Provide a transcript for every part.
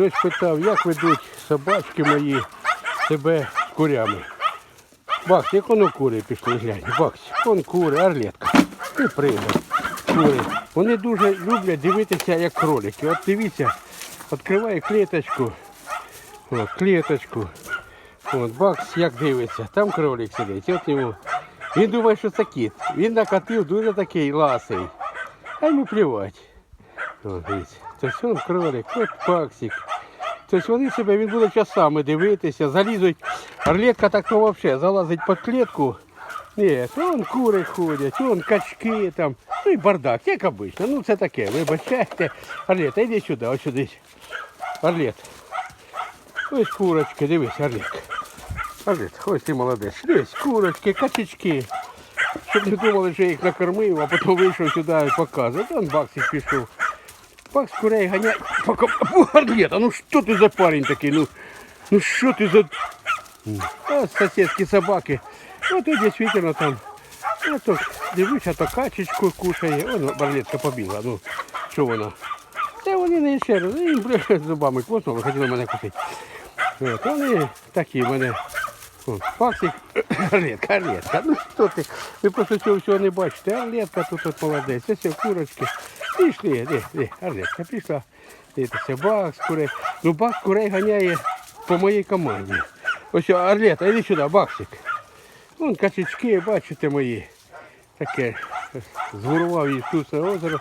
Хтось питав, як ведуть собачки мої себе курями. Бакс, як воно кури пішли, глянь. Бакс, вон кури, орлетка. І прийде. Кури. Вони дуже люблять дивитися, як кролики. От дивіться, відкриває клеточку. От, клеточку. От, бакс як дивиться, там кролик сидить, от йому. Він думає, що це кіт. Він накатив дуже такий ласий. А йому плювати. О, дивіться. Тобто він кролик, от паксик. Тобто вони себе, він буде часами дивитися, залізуть. Орлетка так то взагалі залазить під клітку. Ні, то вон кури ходять, вон качки там. Ну і бардак, як обично. Ну це таке, вибачайте. Орлет, іди сюди, ось сюди. Орлет. Ось курочки, дивись, Орлет. Орлет, ось ти молодець. Дивись, курочки, качечки. Щоб не думали, що я їх накормив, а потім вийшов сюди і показує. Вон баксик пішов. Бакс курей ганяє. Пока... А ну що ти за парень такий? Ну, ну що ти за... А сусідські собаки. Ну тут дійсно там. Ну то а то качечку кушає. Воно барлетка побігла. Ну, що вона? Це вони не ще раз. І бля, зубами коснули, хотіли мене кусити. От, вони такі в мене. От, Паксик, орлетка, орлетка. Ну що ти? Ви просто цього всього не бачите. Орлетка тут от молодець. Ось ці курочки. Пішли, де, де, орлетка пішла. Дивіться, бакс курей. Ну бакс курей ганяє по моїй команді. Ось орлета, іди сюди, баксик. Вон качечки, бачите мої. Таке. Згурував їх тут на озеро.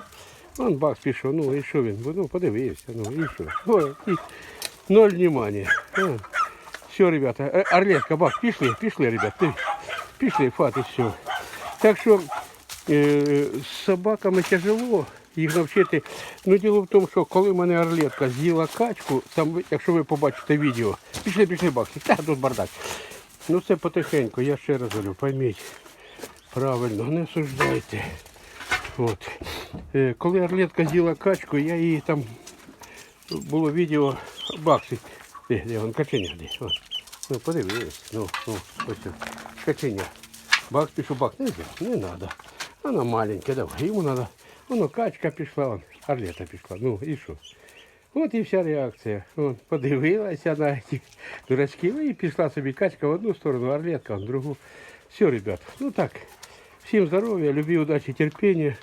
Вон бакс пішов, ну і що він? Ну, подивився, ну і що. Ой, і ноль внимания. Все, ребята, Е, Орлетка, бакс, пішли, пішли, ребят. Ти- Пішли, фати, все. Так що з собаками тяжело їх навчити. Ну, діло в тому, що коли в мене орлетка з'їла качку, там, якщо ви побачите відео, пішли, пішли бакси, та тут бардак. Ну це потихеньку, я ще раз говорю, пойміть. Правильно, не осуждайте. От. Е, коли орлетка з'їла качку, я її там було відео баксик. Де, де вон каченя, де. О. Ну, подивись, ну, ну, ось це. Каченя. Бакс пішов, бакс, не не треба. Вона маленька, давай, йому треба. Воно качка пішла, вон, орлета пішла. Ну і що? От і вся реакція. Вон, подивилася на ці дурачки, ну і пішла собі качка в одну сторону, орлетка в другу. Все, ребят, ну так. Всім здоров'я, любі, удачі, терпіння.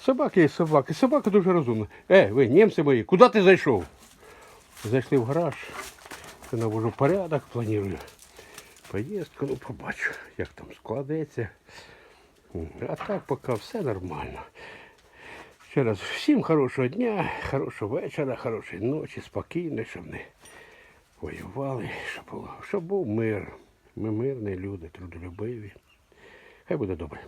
Собаки є собаки. Собака дуже розумна. Е, ви, німці мої, куди ти зайшов? Зайшли в гараж. Я навожу порядок, планую поїздку, ну побачу, як там складеться. А так поки все нормально. Ще раз всім хорошого дня, хорошого вечора, хорошої ночі, спокійно, щоб не воювали, щоб, було, щоб був мир. Ми мирні люди, трудолюбиві. Хай буде добре.